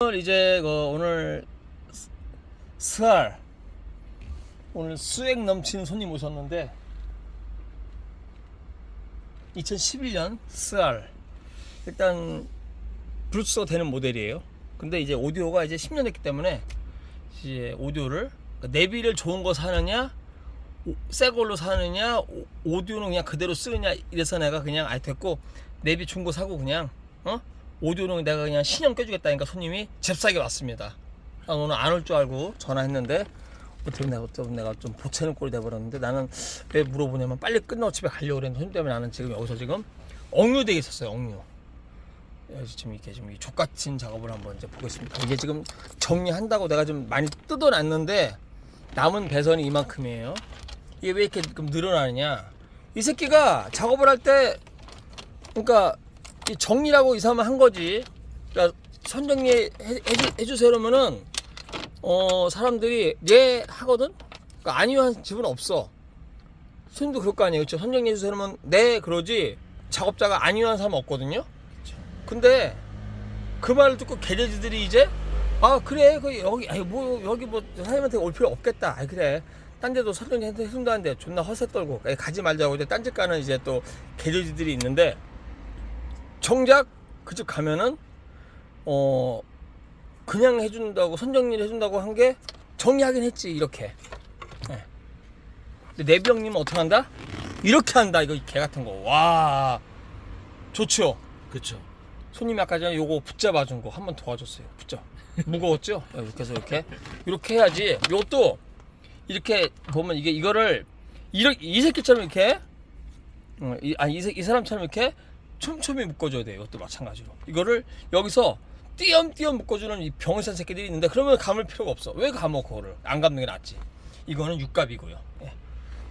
오늘 이제 그 오늘 스- 스알 오늘 수액 넘치는 손님 오셨는데 2011년 스알 일단 블루투스가 되는 모델이에요. 근데 이제 오디오가 이제 10년 됐기 때문에 이제 오디오를 그러니까 내비를 좋은 거 사느냐 오- 새 걸로 사느냐 오- 오디오는 그냥 그대로 쓰느냐 이래서 내가 그냥 아 됐고 내비 거 사고 그냥 어 오디오는 내가 그냥 신형 껴주겠다니까 손님이 잽싸게 왔습니다. 나 오늘 안 올 줄 알고 전화했는데 어떻게 내가 좀 내가 좀 보채는 꼴이 돼버렸는데 나는 왜 물어보냐면 빨리 끝나고 집에 가려고 그랬는데 손님 때문에 나는 지금 여기서 지금 억류돼 있었어요 억류. 여기 지금 이렇게 지금 이 족같은 작업을 한번 이제 보겠습니다. 이게 지금 정리한다고 내가 좀 많이 뜯어놨는데 남은 배선이 이만큼이에요. 이게 왜 이렇게 늘어나느냐? 이 새끼가 작업을 할 때 그러니까 이 정리라고 이 사람은 한 거지. 그러니까 선정리 해주세요 그러면은 어 사람들이 예 하거든. 그러니까 아니요 한 집은 없어. 손님도 그럴 거 아니에요. 그렇죠? 선정리 해주세요 그러면 네 그러지. 작업자가 아니요 한 사람 없거든요. 근데 그 말을 듣고 개돼지들이 이제 아 그래 그 여기 아니 뭐 여기 뭐 사장님한테 올 필요 없겠다. 아 그래. 딴 데도 선정리 해준다 하는데 존나 허세 떨고 가지 말자고 이제 딴 집 가는 이제 또 개돼지들이 있는데 정작 그 집 가면은 어 그냥 해준다고 선정리를 해준다고 한 게 정리하긴 했지 이렇게. 네. 근데 내비 형님은 어떻게 한다? 이렇게 한다 이거 개 같은 거. 와 좋죠. 그쵸. 손님이 아까 전에 요거 붙잡아 준 거 한 번 도와줬어요. 붙잡. 무거웠죠? 네, 이렇게 해서 이렇게 이렇게 해야지. 요것도 이렇게 보면 이게 이거를 이렇게 이 새끼처럼 이렇게 어, 이, 아니 이, 새- 이 사람처럼 이렇게 촘촘히 묶어줘야 돼요. 이것도 마찬가지로. 이거를 여기서 띄엄띄엄 묶어주는 이 병신 새끼들이 있는데 그러면 감을 필요가 없어. 왜 감어 그거를? 안 감는 게 낫지. 이거는 육갑이고요. 예.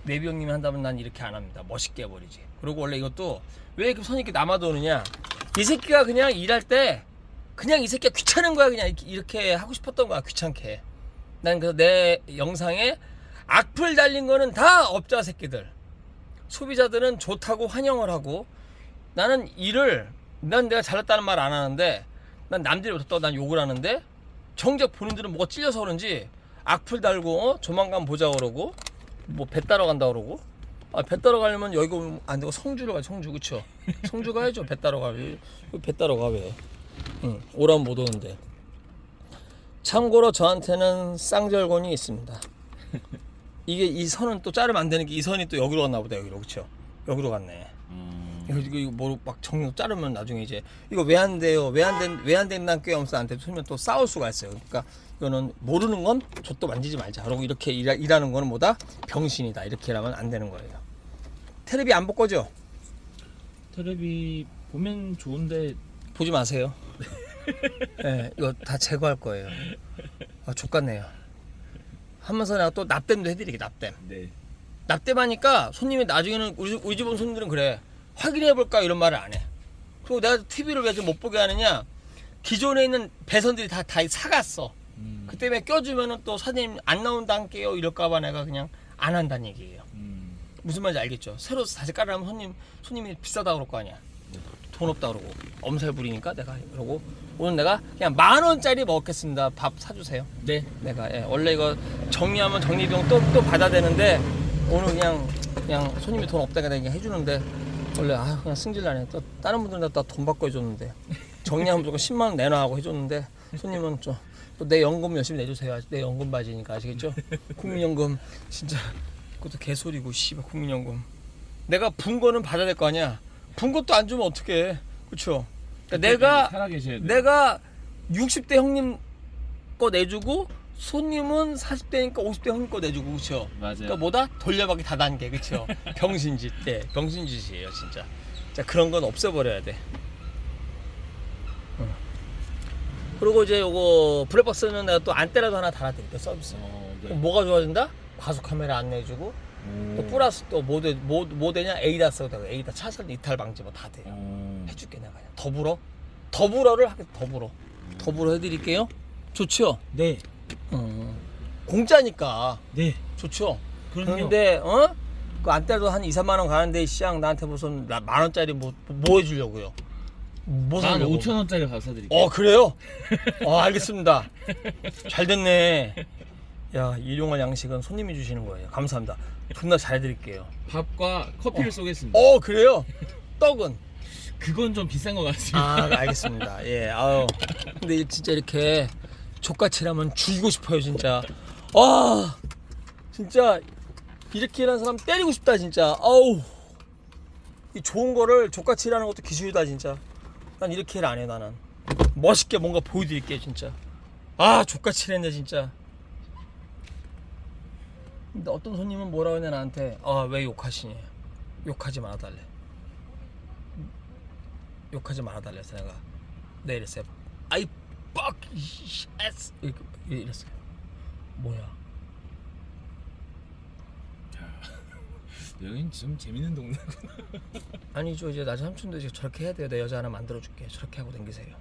내비 형님이 한다면 난 이렇게 안 합니다. 멋있게 해버리지. 그리고 원래 이것도 왜 이렇게 선이 이렇게 남아도느냐? 이 새끼가 그냥 일할 때 그냥 이 새끼가 귀찮은 거야. 그냥 이렇게, 하고 싶었던 거야. 귀찮게. 난 그래서 내 영상에 악플 달린 거는 다 업자 새끼들. 소비자들은 좋다고 환영을 하고 나는 일을 난 내가 잘했다는 말 안 하는데 난 남들이 못했다고 난 욕을 하는데 정작 본인들은 뭐가 찔려서 그런지 악플 달고 어? 조만간 보자 그러고 뭐배 따러 간다 그러고. 아, 배 따러 가려면 여기 오면 안 되고 성주로 가 성주. 그쵸? 성주 가야죠 배 따러 가배 따러 가왜 응, 오라면 못 오는데. 참고로 저한테는 쌍절곤이 있습니다. 이게 이 선은 또 자르면 안 되는 게 이 선이 또 여기로 갔나 보다 여기로. 그쵸? 여기로 갔네. 음. 이거 이거 뭐막 정리 자르면 나중에 이제 이거 왜 안 돼요? 왜 안 된 왜 안 된다는 돼. 소면 또 싸울 수가 있어요. 그러니까 이거는 모르는 건 좆도 만지지 말자. 그러고 이렇게 일하, 일하는 거는 뭐다? 병신이다. 이렇게 하면 안 되는 거예요. 테레비 안 볼 거죠? 테레비 보면 좋은데 보지 마세요. 예, 이거 다 제거할 거예요. 아, 족같네요. 하면서 내가 또 납땜도 해드리게 납땜. 네. 납땜하니까 손님이 나중에는 우리, 집- 우리 집온 손님들은 그래 확인해 볼까 이런 말을 안 해. 그리고 내가 TV를 왜 못 보게 하느냐 기존에 있는 배선들이 다 다 사갔어. 음. 그 때문에 껴주면은 또 사장님 안 나온다 할게요 이럴까봐 내가 그냥 안 한다는 얘기예요. 음. 무슨 말인지 알겠죠? 새로 다시 깔으면 손님 손님이 비싸다 그럴 거 아니야. 돈 없다 그러고 엄살 부리니까 내가 그러고 오늘 내가 그냥 만 원짜리 먹겠습니다. 밥 사주세요. 네. 내가 예, 원래 이거 정리하면 정리비용 또 또 받아야 되는데 오늘 그냥 그냥 손님이 돈 없다니까 내가 해주는데 원래 아 그냥 승질나네. 또 다른 분들은 다 돈 받고 해줬는데. 정리하면 무조건 10만 원 내놔 하고 해줬는데 손님은 좀 또 내 연금 열심히 내주세요. 내 연금 바지니까 아시겠죠? 국민연금 진짜 그것도 개소리고 씨발 국민연금. 내가 분 거는 받아야 될 거 아니야. 분 것도 안 주면 어떡해. 그쵸? 그러니까 내가 살아 계셔야 돼. 내가 60대 형님 거 내주고 손님은 40대니까 50대 형님 거 내주고 그쵸 맞아요. 그러니까 뭐다 돌려받기 다단계 그쵸 병신짓 네 병신짓이에요 진짜 자 그런 건 없애버려야 돼 응. 그리고 이제 요거 블랙박스는 내가 또 안테라도 하나 달아드릴게요 서비스 어, 네. 뭐가 좋아진다? 과속 카메라 안 내주고 또 오. 플러스 또뭐 되, 뭐, 뭐 되냐 에이다스가 되고 에이다 차선 이탈 방지 뭐 다 돼요 어. 해줄게 내가 그냥 더불어 더불어를 하겠 더불어 더불어 해드릴게요 좋죠 네. 어. 공짜니까 네. 좋죠 그럼요. 그런데 어? 그 안떼도 한 2, 3만 원 가는데 시장 나한테 무슨 나- 만 원짜리 뭐, 뭐 해 주려고요 뭐 만 사려고? 5천 원짜리 가서 사드릴게요. 어 그래요? 어 알겠습니다. 잘 됐네. 야 일용할 양식은 손님이 주시는 거예요. 감사합니다. 존나 잘 드릴게요. 밥과 커피를 쏘겠습니다. 어 그래요? 떡은? 그건 좀 비싼 것 같습니다. 아 알겠습니다. 예 아유 근데 진짜 이렇게 족같이 라면 죽이고 싶어요 진짜. 와 진짜 이렇게 일하는 사람 때리고 싶다 진짜. 아우 이 좋은 거를 족같이 일하는 것도 기술이다 진짜. 난 이렇게 일 안 해 나는. 멋있게 뭔가 보여드릴게 진짜. 아 족같이 일했네 진짜. 근데 어떤 손님은 뭐라 그러냐 나한테 아 왜 욕하시냐 욕하지 말아달래 욕하지 말아달래 내가 네 이랬어요 아이 fuck yes 이랬어요. 뭐야? 여긴 좀 재밌는 동네. 아니죠. 이제 나 삼촌도 이제 저렇게 해야 돼요. 내 여자 하나 만들어줄게. 저렇게 하고 댕기세요